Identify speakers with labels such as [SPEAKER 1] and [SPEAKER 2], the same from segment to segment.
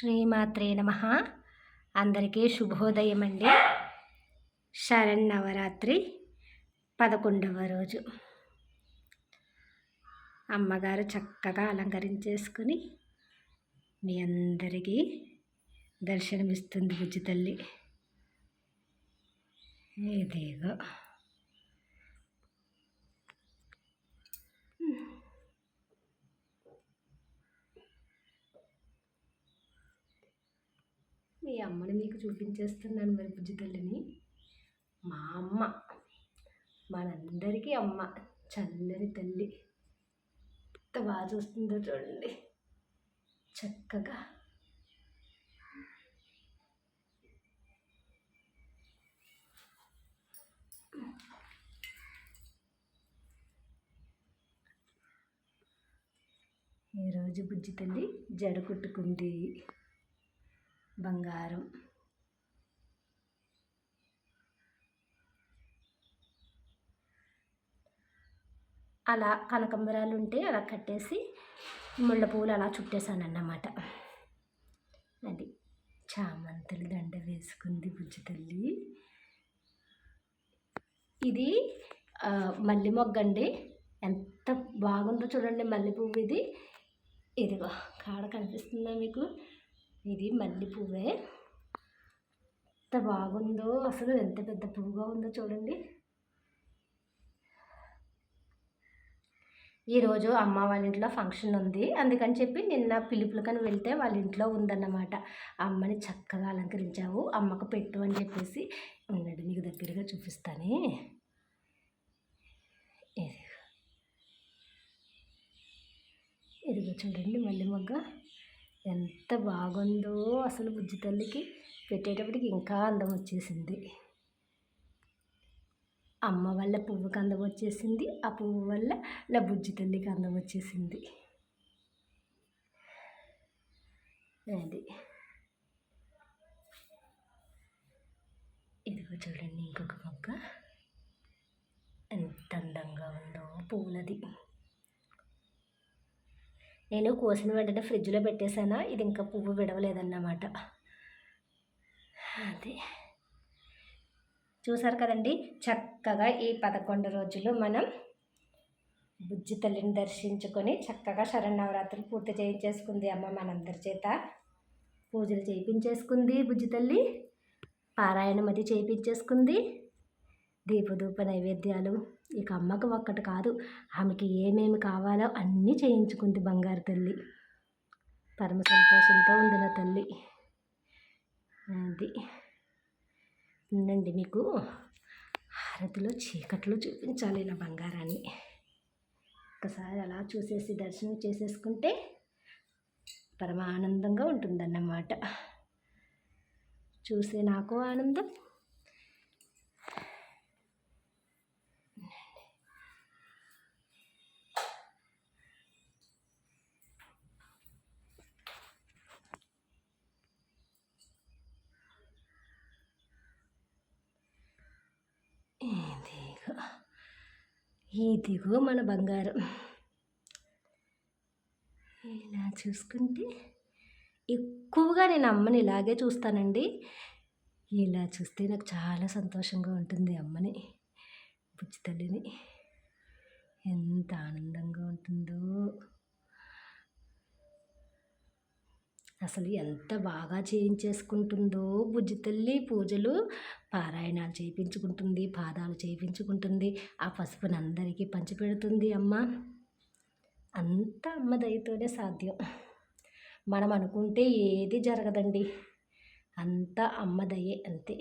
[SPEAKER 1] శ్రీమాత్రే నమ. అందరికీ శుభోదయం అండి శరన్నవరాత్రి పదకొండవ రోజు. అమ్మగారు చక్కగా అలంకరించేసుకుని మీ అందరికీ దర్శనమిస్తుంది బుజ్జి తల్లి. ఇదిగో. మీ అమ్మని మీకు చూపించేస్తున్నాను మరి బుజ్జి తల్లిని. మా అమ్మ మనందరికీ అమ్మ చల్లని తల్లి. ఎంత బాగా చూస్తుందో చూడండి. చక్కగా. ఈరోజు బుజ్జి తల్లి జడ కుట్టుకుంది. బంగారం. అలా కనకంబరాలు ఉంటే అలా కట్టేసి ముళ్ళ పువ్వులు అలా చుట్టేశాను అన్నమాట అది చామంతులు దండ వేసుకుంది బుజ్జి తల్లి. ఇది మల్లె మొగ్గ అండి. ఎంత బాగుందో చూడండి మల్లె పువ్వు ఇది. ఇదిగో కాడ కనిపిస్తుందా మీకు? ఇది మల్లె పువ్వే. ఎంత బాగుందో అసలు ఎంత పెద్ద పువ్వుగా ఉందో చూడండి. ఈరోజు అమ్మ వాళ్ళ ఇంట్లో ఫంక్షన్ ఉంది. అందుకని చెప్పి నిన్న పిలుపులకని వెళ్తే వాళ్ళ ఇంట్లో ఉందన్నమాట. అమ్మని చక్కగా అలంకరించావు అమ్మకు పెట్టు అని చెప్పేసి ఉన్నాడు మీకు దగ్గరగా చూపిస్తానే. ఇదిగో. చూడండి మళ్ళీ మొగ్గ. ఎంత బాగుందో అసలు బుజ్జి తల్లికి పెట్టేటప్పటికి ఇంకా అందం వచ్చేసింది. అమ్మ వల్ల పువ్వుకి అందం వచ్చేసింది ఆ పువ్వు వల్ల నా బుజ్జి తల్లికి అందం వచ్చేసింది. అది ఇదిగో చూడండి ఇంకొక మొక్క. ఎంత అందంగా ఉందో పువ్వులది నేను కోసిన వెంటనే ఫ్రిడ్జ్లో పెట్టేశానా? ఇది ఇంకా పువ్వు విడవలేదన్నమాట. అది. చూసారు కదండి? చక్కగా ఈ పదకొండు రోజులు మనం బుజ్జి తల్లిని దర్శించుకొని చక్కగా శరణవరాత్రులు పూర్తి చేయించేసుకుంది అమ్మ మనందరి చేత. పూజలు చేయించేసుకుంది బుజ్జి తల్లి. పారాయణం అది చేయించేసుకుంది. దీపధూప నైవేద్యాలు. ఇక అమ్మకు ఒక్కటి కాదు ఆమెకి ఏమేమి కావాలో అన్నీ చేయించుకుంది బంగారు తల్లి. పరమ సంతోషంతో ఉంది నా తల్లి. అది. ఉండండి మీకు హారతిలో చీకట్లో చూపించాలి నా బంగారాన్ని. ఒకసారి అలా చూసేసి దర్శనం చేసేసుకుంటే పరమానందంగా ఉంటుందన్నమాట. చూసే నాకు ఆనందం ఇదిగో ఇదిగో మన బంగారం. ఇలా చూసుకుంటే ఎక్కువగా నేను అమ్మని ఇలాగే చూస్తానండి. ఇలా చూస్తే నాకు చాలా సంతోషంగా ఉంటుంది అమ్మని బుజ్జి తల్లిని. ఎంత ఆనందంగా ఉంటుందో. అసలు ఎంత బాగా చేయించేసుకుంటుందో బుజ్జి తల్లి. పూజలు పారాయణాలు చేయించుకుంటుంది పాదాలు చేయించుకుంటుంది. ఆ పసుపుని అందరికీ పంచిపెడుతుంది అమ్మ. అంత అమ్మ దయతోనే సాధ్యం. మనం అనుకుంటే ఏది జరగదండి. అంత అమ్మ దయే అంతే.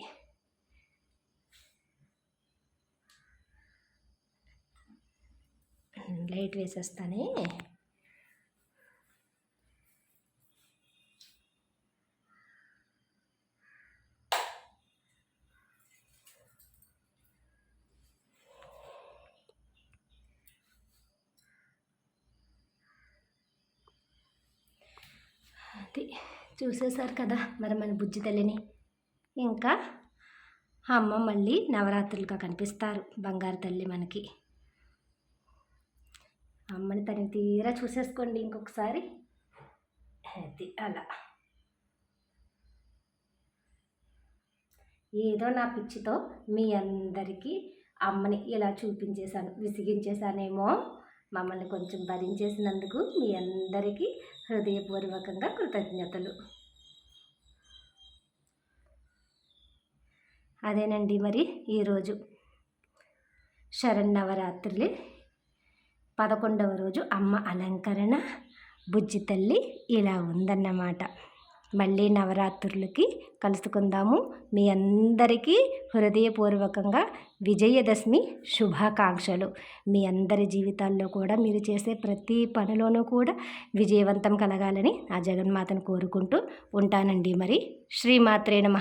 [SPEAKER 1] లైట్ వేసేస్తానే. చపాతి చూసేశారు కదా మరి మన బుజ్జి తల్లిని. ఇంకా అమ్మ మళ్ళీ నవరాత్రులుగా కనిపిస్తారు బంగారు తల్లి మనకి. అమ్మని తని తీరా చూసేసుకోండి ఇంకొకసారి. అది అలా. ఏదో నా పిచ్చితో మీ అందరికీ అమ్మని ఇలా చూపించేశాను విసిగించేశానేమో. మమ్మల్ని కొంచెం భరించేసినందుకు మీ అందరికీ హృదయపూర్వకంగా కృతజ్ఞతలు. అదేనండి మరి ఈరోజు శరన్నవరాత్రులు. పదకొండవ రోజు అమ్మ అలంకరణ బుజ్జి తల్లి ఇలా ఉందన్నమాట. మళ్ళీ నవరాత్రులకి కలుసుకుందాము. మీ అందరికీ హృదయపూర్వకంగా విజయదశమి శుభాకాంక్షలు. మీ అందరి జీవితాల్లో కూడా మీరు చేసే ప్రతి పనిలోనూ కూడా విజయవంతం కలగాలని ఆ జగన్మాతను కోరుకుంటూ ఉంటానండి మరి. శ్రీమాత్రే నమ.